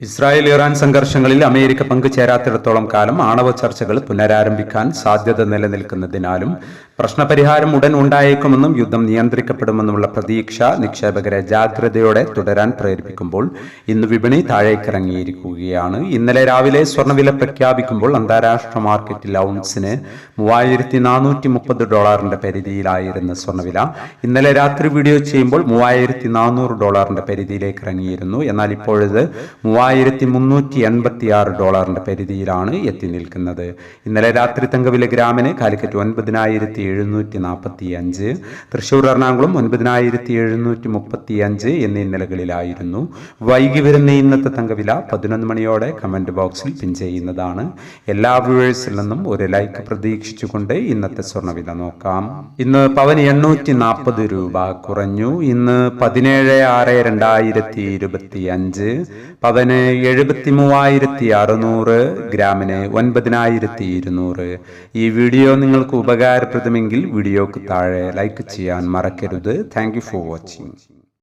Israel Iran സംഘർഷങ്ങളിൽ America പങ്കുചേരാത്തിടത്തോളം കാലം ആണവ ചർച്ചകൾ പുനരാരംഭിക്കാൻ സാധ്യത നിലനിൽക്കുന്നതിനാലും പ്രശ്നപരിഹാരം ഉടൻ ഉണ്ടായേക്കുമെന്നും യുദ്ധം നിയന്ത്രിക്കപ്പെടുമെന്നുമുള്ള പ്രതീക്ഷ നിക്ഷേപകരെ ജാഗ്രതയോടെ തുടരാൻ പ്രേരിപ്പിക്കുമ്പോൾ ഇന്ന് വിപണി താഴേക്കിറങ്ങിയിരിക്കുകയാണ്. ഇന്നലെ രാവിലെ സ്വർണവില പ്രഖ്യാപിക്കുമ്പോൾ അന്താരാഷ്ട്ര മാർക്കറ്റിൽ ഔൺസിന് മൂവായിരത്തി നാനൂറ്റി മുപ്പത് ഡോളറിന്റെ പരിധിയിലായിരുന്ന സ്വർണവില ഇന്നലെ രാത്രി വീഡിയോ ചെയ്യുമ്പോൾ മൂവായിരത്തി നാനൂറ് ഡോളറിന്റെ പരിധിയിലേക്ക് ഇറങ്ങിയിരുന്നു എന്നാൽ ഇപ്പോഴത് മൂവായിരത്തി മുന്നൂറ്റി എൺപത്തി ആറ് ഡോളറിന്റെ പരിധിയിലാണ് എത്തി നിൽക്കുന്നത്. ഇന്നലെ രാത്രി തങ്കവില ഗ്രാമിന് കാലിക്കറ്റ് ഒൻപതിനായിരത്തി എഴുന്നൂറ്റി നാൽപ്പത്തി അഞ്ച് തൃശ്ശൂർ എറണാകുളം ഒൻപതിനായിരത്തി എഴുന്നൂറ്റി മുപ്പത്തി അഞ്ച് എന്നീ നിലകളിലായിരുന്നു. വൈകി വരുന്ന ഇന്നത്തെ തങ്കവില പതിനൊന്ന് മണിയോടെ കമന്റ് ബോക്സിൽ പിൻ ചെയ്യുന്നതാണ്. എല്ലാ വ്യൂവേഴ്സിൽ നിന്നും ഒരു ലൈക്ക് പ്രതീക്ഷിച്ചുകൊണ്ട് ഇന്നത്തെ സ്വർണവില നോക്കാം. ഇന്ന് പവന് എണ്ണൂറ്റി നാൽപ്പത് രൂപ കുറഞ്ഞു. ഇന്ന് പതിനേഴ് ആറ് രണ്ടായിരത്തി ഇരുപത്തി അഞ്ച് പവന് എഴുപത്തി മൂവായിരത്തി അറുന്നൂറ് ഗ്രാമിന് ഒൻപതിനായിരത്തി ഇരുന്നൂറ് ഈ വീഡിയോ നിങ്ങൾക്ക് ഉപകാരപ്രദമെങ്കിൽ വീഡിയോക്ക് താഴെ ലൈക്ക് ചെയ്യാൻ മറക്കരുത്. Thank for watching.